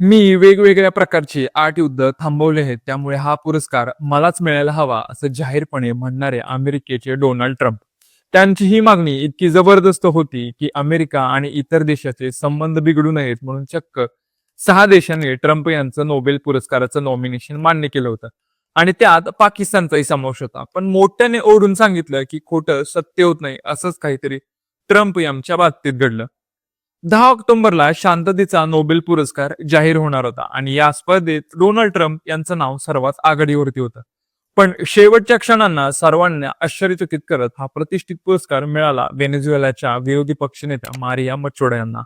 मी वेगवेगळ्या प्रकारचे आठ युद्ध थांबवले आहेत. त्यामुळे हा पुरस्कार मलाच मिळायला हवा असं जाहीरपणे म्हणणारे अमेरिकेचे डोनाल्ड ट्रम्प. त्यांची ही मागणी इतकी जबरदस्त होती की अमेरिका आणि इतर देशाचे संबंध बिघडू नयेत म्हणून चक्क सहा देशांनी ट्रम्प यांचं नोबेल पुरस्काराचं नॉमिनेशन मान्य केलं होतं. आणि त्यात पाकिस्तानचाही समावेश होता. पण मोठ्याने ओढून सांगितलं की खोटं सत्य होत नाही असंच काहीतरी ट्रम्प यांच्या बाबतीत घडलं. दहा ऑक्टोबरला शांततेचा नोबेल पुरस्कार जाहीर होणार होता आणि या स्पर्धेत डोनाल्ड ट्रम्प यांचं नाव सर्वात आघाडीवरती होतं. पण शेवटच्या क्षणांना सर्वांना आश्चर्यचकित करत हा प्रतिष्ठित पुरस्कार मिळाला व्हेनेझुएलाच्या विरोधी पक्षनेत्या मारिया मचोडा यांना.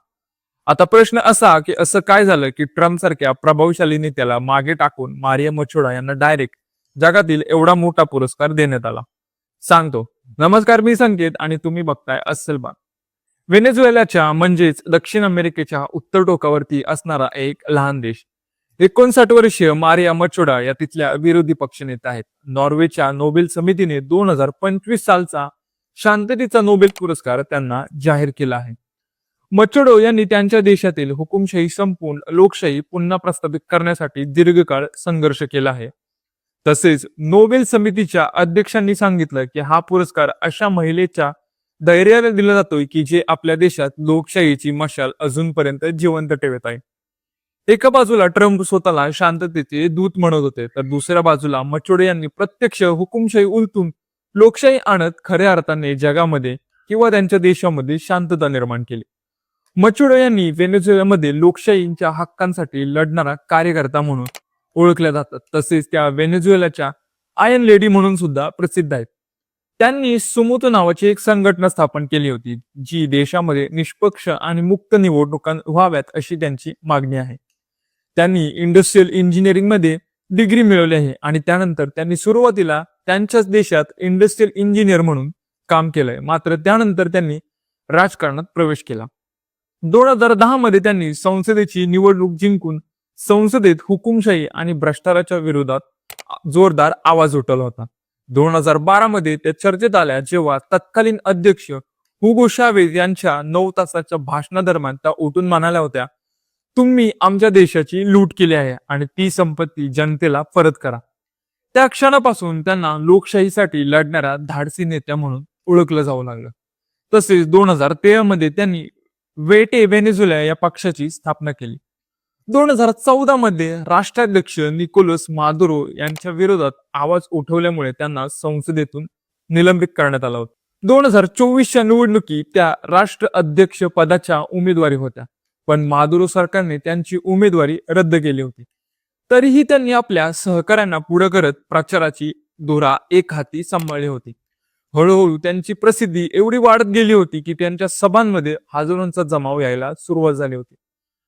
आता प्रश्न असा की असं काय झालं की ट्रम्प सारख्या प्रभावशाली नेत्याला मागे टाकून मारिया मचोडा यांना डायरेक्ट जगातील एवढा मोठा पुरस्कार देण्यात आला? सांगतो. नमस्कार मी संकेत आणि तुम्ही बघताय अस्सल बाग व्हेनेझुएलाच्या म्हणजेच दक्षिण अमेरिकेच्या उत्तर टोकावरती असणारा एक लहान देश. एकोणसाठ वर्षीय मारिया मचोडा या तिथल्या विरोधी पक्षनेत्या आहेत. नॉर्वेच्या नोबेल समितीने दोन हजार पंचवीस सालचा शांततेचा नोबेल पुरस्कार त्यांना जाहीर केला आहे. मचोडो यांनी त्यांच्या देशातील हुकुमशाही संपून लोकशाही पुन्हा प्रस्थापित करण्यासाठी दीर्घकाळ संघर्ष केला आहे. तसेच नोबेल समितीच्या अध्यक्षांनी सांगितलं की हा पुरस्कार अशा महिलेच्या धैर्याला दिला जातोय की जे आपल्या देशात लोकशाहीची मशाल अजूनपर्यंत जिवंत ठेवत आहे. एका बाजूला ट्रम्प स्वतःला शांततेचे दूत म्हणत होते तर दुसऱ्या बाजूला मचोडे यांनी प्रत्यक्ष हुकुमशाही उलटून लोकशाही आणत खऱ्या अर्थाने जगामध्ये किंवा त्यांच्या देशामध्ये शांतता निर्माण केली. मचोडो यांनी व्हेनेझुएलामध्ये लोकशाहीच्या हक्कांसाठी लढणारा कार्यकर्ता म्हणून ओळखल्या जातात. तसेच त्या व्हेनेझुएलाच्या आयन लेडी म्हणून सुद्धा प्रसिद्ध आहेत. त्यांनी सुमोतो नावाची एक संघटना स्थापन केली होती जी देशामध्ये निष्पक्ष आणि मुक्त निवडणुका व्हाव्यात अशी त्यांची मागणी आहे. त्यांनी इंडस्ट्रियल इंजिनिअरिंगमध्ये डिग्री मिळवली आहे आणि त्यानंतर त्यांनी सुरुवातीला त्यांच्याच देशात इंडस्ट्रियल इंजिनियर म्हणून काम केलंय. मात्र त्यानंतर त्यांनी राजकारणात प्रवेश केला. दोन हजार दहा मध्ये त्यांनी संसदेची निवडणूक जिंकून संसदेत हुकुमशाही आणि भ्रष्टाचाराच्या विरोधात जोरदार आवाज उठवला होता. दोन हजार बारा मध्ये त्या चर्चेत आल्या जेव्हा तत्कालीन अध्यक्ष हुगो शावेज यांच्या नऊ तासाच्या भाषणादरम्यान त्या उठून म्हणाल्या होत्या तुम्ही आमच्या देशाची लूट केली आहे आणि ती संपत्ती जनतेला परत करा. त्या क्षणापासून त्यांना लोकशाहीसाठी लढणाऱ्या धाडसी नेत्या म्हणून ओळखलं जाऊ लागलं. तसेच दोन हजार तेरा मध्ये त्यांनी वेटे व्हेनेझुला या पक्षाची स्थापना केली. दोन हजार चौदा मध्ये राष्ट्राध्यक्ष निकोलस मादुरो यांच्या विरोधात आवाज उठवल्यामुळे त्यांना संसदेतून निलंबित करण्यात आला होता. दोन हजार चोवीसच्या निवडणुकीत त्या राष्ट्र अध्यक्ष पदाच्या उमेदवारी होत्या. पण मादुरो सरकारने त्यांची उमेदवारी रद्द केली होती. तरीही त्यांनी आपल्या सहकाऱ्यांना पुढे करत प्रचाराची धुरा एक हाती सांभाळली होती. हळूहळू त्यांची प्रसिद्धी एवढी वाढत गेली होती की त्यांच्या सभांमध्ये हजारोंचा जमाव यायला सुरुवात झाली होती.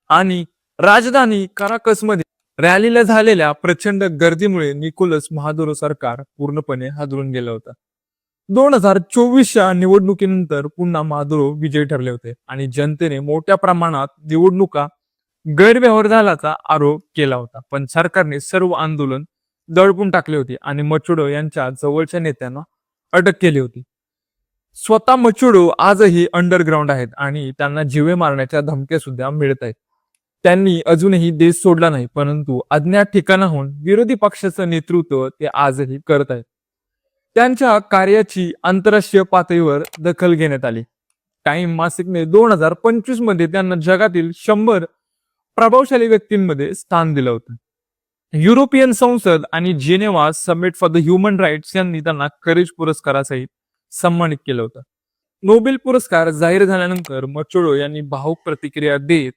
आणि राजधानी कराकसमध्ये रॅलीला झालेल्या प्रचंड गर्दीमुळे निकोलस महादुरो सरकार पूर्णपणे हादरून गेलं होतं. दोन हजार चोवीसच्या निवडणुकीनंतर पुन्हा मादुरो विजयी ठरले होते आणि जनतेने मोठ्या प्रमाणात निवडणुका गैरव्यवहार झाल्याचा आरोप केला होता. पण सरकारने सर्व आंदोलन दडपून टाकले होते आणि मचुडो यांच्या जवळच्या नेत्यांना अटक केली होती. स्वतः मचुडो आजही अंडरग्राऊंड आहेत आणि त्यांना जीवे मारण्याच्या धमक्या सुद्धा मिळत आहेत. त्यांनी अजूनही देश सोडला नाही परंतु अज्ञात ठिकाणाहून विरोधी पक्षाचं नेतृत्व ते आजही करत आहेत. त्यांच्या कार्याची आंतरराष्ट्रीय पातळीवर दखल घेण्यात आली. टाइम मासिकने दोन हजार पंचवीसमध्ये त्यांना जगातील शंभर प्रभावशाली व्यक्तींमध्ये स्थान दिलं होतं. युरोपियन संसद आणि Geneva summit for the human rights यांनी त्यांना करेज पुरस्कारासहित सन्मानित केलं होतं. नोबेल पुरस्कार जाहीर झाल्यानंतर मचोडो यांनी भावुक प्रतिक्रिया देत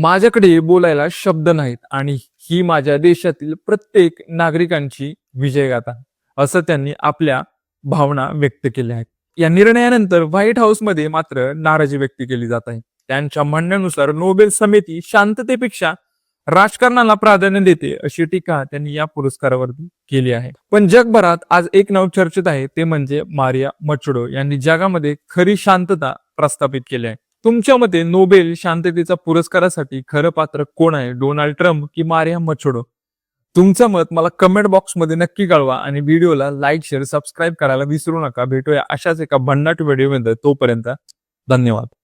माझ्याकडे बोलायला शब्द नाहीत आणि ही माझ्या देशातील प्रत्येक नागरिकांची विजयगाथा असं त्यांनी आपल्या भावना व्यक्त केल्या आहेत. या निर्णयानंतर व्हाईट हाऊसमध्ये मात्र नाराजी व्यक्त केली जात आहे. त्यांच्या म्हणण्यानुसार नोबेल समिती शांततेपेक्षा राजकारणाला प्राधान्य देते अशी टीका त्यांनी या पुरस्कारावरती केली आहे. पण जगभरात आज एक नाव चर्चेत आहे ते म्हणजे मारिया मचुडो यांनी जगामध्ये खरी शांतता प्रस्थापित केली आहे. तुमच्या मते नोबेल शांततेचा पुरस्कारासाठी खरं पात्र कोण आहे? डोनाल्ड ट्रम्प की मारिया मछोडो तुमचं मत मला कमेंट बॉक्समध्ये नक्की कळवा आणि व्हिडिओला लाईक शेअर सबस्क्राईब करायला विसरू नका. भेटूया अशाच एका भन्नाट व्हिडिओमध्ये तोपर्यंत धन्यवाद.